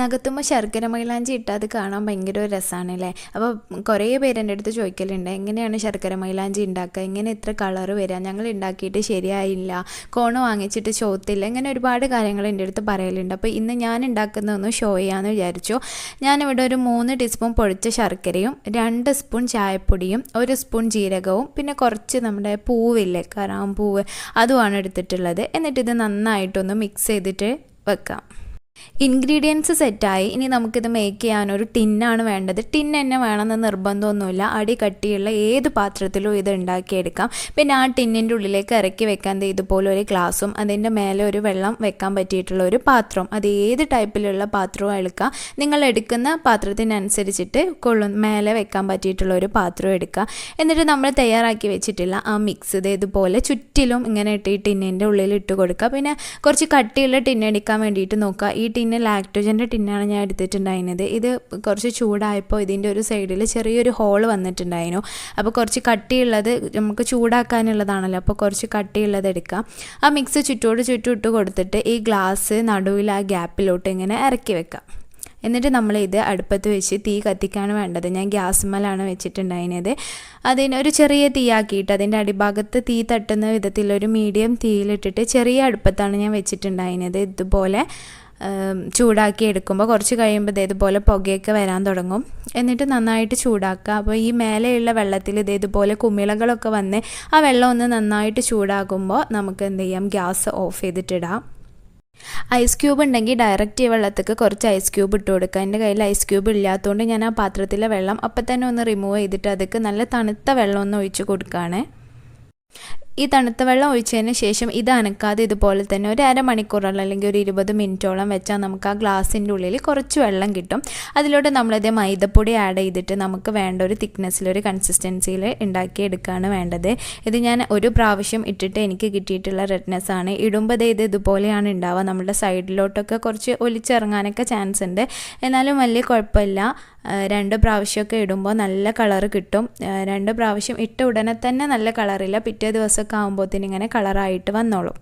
നകത്തുമ്പോൾ ശർക്കര മൈലാഞ്ചി ഇട്ടാൽ കാണാൻ ഭയങ്കര ഒരു രസമാണ് അല്ലേ അപ്പോൾ കുറേ പേര് എന്റെ അടുത്ത് ചോദിക്കലുണ്ട് എങ്ങനെയാണ് ശർക്കര മൈലാഞ്ചി ഉണ്ടാക്കുക എങ്ങനെ ഇത്ര കളർ വരിക ഞങ്ങൾ ഉണ്ടാക്കിയിട്ട് ശരിയായില്ല കോണ് വാങ്ങിച്ചിട്ട് ചോത്തില്ല ഇങ്ങനെ ഒരുപാട് കാര്യങ്ങൾ എന്റെ അടുത്ത് പറയലുണ്ട്. അപ്പോൾ ഇന്ന് ഞാൻ ഉണ്ടാക്കുന്നതൊന്ന് ഷോ ചെയ്യാമെന്ന് വിചാരിച്ചു. ഞാനിവിടെ ഒരു മൂന്ന് ടീസ്പൂൺ പൊടിച്ച ശർക്കരയും രണ്ട് സ്പൂൺ ചായപ്പൊടിയും ഒരു സ്പൂൺ ജീരകവും പിന്നെ കുറച്ച് നമ്മുടെ പൂവില്ലേ കറാമ്പൂവ് അതുമാണ് എടുത്തിട്ടുള്ളത്. എന്നിട്ട് ഇത് നന്നായിട്ടൊന്ന് മിക്സ് ചെയ്തിട്ട് വെക്കാം. ഇൻഗ്രീഡിയൻസ് സെറ്റായി. ഇനി നമുക്കിത് മേക്ക് ചെയ്യാൻ ഒരു ടിന്നാണ് വേണ്ടത്. ടിൻ തന്നെ വേണമെന്ന് നിർബന്ധമൊന്നുമില്ല. അടി കട്ടിയുള്ള ഏത് പാത്രത്തിലും ഇത് ഉണ്ടാക്കിയെടുക്കാം. പിന്നെ ആ ടിന്നിന്റെ ഉള്ളിലേക്ക് ഇറക്കി വെക്കാൻ ഇതുപോലെ ഒരു ഗ്ലാസും അതിന്റെ മേലെ ഒരു വെള്ളം വെക്കാൻ പറ്റിയിട്ടുള്ള ഒരു പാത്രം അത് ഏത് ടൈപ്പിലുള്ള പാത്രവും എടുക്കാം. നിങ്ങൾ എടുക്കുന്ന പാത്രത്തിനനുസരിച്ചിട്ട് കൊള്ളും മേലെ വെക്കാൻ പറ്റിയിട്ടുള്ള ഒരു പാത്രം എടുക്കുക എന്നിട്ട് നമ്മൾ തയ്യാറാക്കി വെച്ചിട്ടില്ല ആ മിക്സ് ഇത് ഇതുപോലെ ചുറ്റിലും ഇങ്ങനെ ഇട്ട് ഈ ടിന്നിന്റെ ഉള്ളിൽ ഇട്ട് കൊടുക്കുക. പിന്നെ കുറച്ച് കട്ടിയുള്ള ടിന്നെടുക്കാൻ വേണ്ടിയിട്ട് നോക്കുക. ഈ ടിന്ന് ലാക്ടോജന്റെ ടിന്നാണ് ഞാൻ എടുത്തിട്ടുണ്ടായിരുന്നത്. ഇത് കുറച്ച് ചൂടായപ്പോൾ ഇതിന്റെ ഒരു സൈഡിൽ ചെറിയൊരു ഹോൾ വന്നിട്ടുണ്ടായിരുന്നു. അപ്പോൾ കുറച്ച് കട്ടിയുള്ളത് നമുക്ക് ചൂടാക്കാനുള്ളതാണല്ലോ. അപ്പോൾ കുറച്ച് കട്ടിയുള്ളത് എടുക്കാം. ആ മിക്സ് ചുറ്റോട് ചുറ്റും ഇട്ട് കൊടുത്തിട്ട് ഈ ഗ്ലാസ് നടുവിൽ ആ ഗ്യാപ്പിലോട്ട് ഇങ്ങനെ ഇറക്കി വെക്കാം. എന്നിട്ട് നമ്മൾ ഇത് അടുപ്പത്ത് വെച്ച് തീ കത്തിക്കാണ് വേണ്ടത്. ഞാൻ ഗ്യാസ് മലാണ് വെച്ചിട്ടുണ്ടായിരുന്നത്. അതിന് ഒരു ചെറിയ തീയാക്കിയിട്ട് അതിന്റെ അടിഭാഗത്ത് തീ തട്ടുന്ന വിധത്തിൽ ഒരു മീഡിയം തീയിലിട്ടിട്ട് ചെറിയ അടുപ്പത്താണ് ഞാൻ വെച്ചിട്ടുണ്ടായിരുന്നത്. ഇതുപോലെ ചൂടാക്കി എടുക്കുമ്പോൾ കുറച്ച് കഴിയുമ്പോൾ ഇതേതുപോലെ പുകയൊക്കെ വരാൻ തുടങ്ങും. എന്നിട്ട് നന്നായിട്ട് ചൂടാക്കുക. അപ്പോൾ ഈ മേലെയുള്ള വെള്ളത്തിൽ ഇതേതുപോലെ കുമിളകളൊക്കെ വന്ന് ആ വെള്ളം ഒന്ന് നന്നായിട്ട് ചൂടാകുമ്പോൾ നമുക്ക് എന്ത് ചെയ്യാം? ഗ്യാസ് ഓഫ് ചെയ്തിട്ടിടാം ഐസ് ക്യൂബ് ഉണ്ടെങ്കിൽ ഡയറക്റ്റ് ഈ വെള്ളത്തേക്ക് കുറച്ച് ഐസ് ക്യൂബ് ഇട്ട് കൊടുക്കുക. എന്റെ കയ്യിൽ ഐസ് ക്യൂബ് ഇല്ലാത്തതുകൊണ്ട് ഞാൻ ആ പാത്രത്തിലെ വെള്ളം അപ്പം തന്നെ ഒന്ന് റിമൂവ് ചെയ്തിട്ട് അതൊക്കെ നല്ല തണുത്ത വെള്ളം ഒന്ന് ഒഴിച്ച് കൊടുക്കുകയാണ്. ഈ തണുത്ത വെള്ളം ഒഴിച്ചതിന് ശേഷം ഇത് അനക്കാതെ ഇതുപോലെ തന്നെ ഒരു അരമണിക്കൂറോളം അല്ലെങ്കിൽ ഒരു ഇരുപത് മിനിറ്റോളം വെച്ചാൽ നമുക്ക് ആ ഗ്ലാസിന്റെ ഉള്ളിൽ കുറച്ച് വെള്ളം കിട്ടും. അതിലോട്ട് നമ്മളിത് മൈദപ്പൊടി ആഡ് ചെയ്തിട്ട് നമുക്ക് വേണ്ട ഒരു തിക്നെസ്സിൽ ഒരു കൺസിസ്റ്റൻസിയിൽ ഉണ്ടാക്കി എടുക്കുകയാണ് വേണ്ടത്. ഇത് ഞാൻ ഒരു പ്രാവശ്യം ഇട്ടിട്ട് എനിക്ക് കിട്ടിയിട്ടുള്ള റെഡ്നെസ് ആണ്. ഇടുമ്പോൾ ഇത് ഇതുപോലെയാണ് ഉണ്ടാവുക നമ്മുടെ സൈഡിലോട്ടൊക്കെ കുറച്ച് ഒലിച്ചിറങ്ങാനൊക്കെ ചാൻസ് ഉണ്ട്. എന്നാലും വലിയ കുഴപ്പമില്ല. രണ്ട് പ്രാവശ്യമൊക്കെ ഇടുമ്പോൾ നല്ല കളർ കിട്ടും. രണ്ട് പ്രാവശ്യം ഇട്ട ഉടനെ തന്നെ നല്ല കളറില്ല. പിറ്റേ ദിവസമൊക്കെ ആകുമ്പോഴത്തേന് ഇങ്ങനെ കളറായിട്ട് വന്നോളും.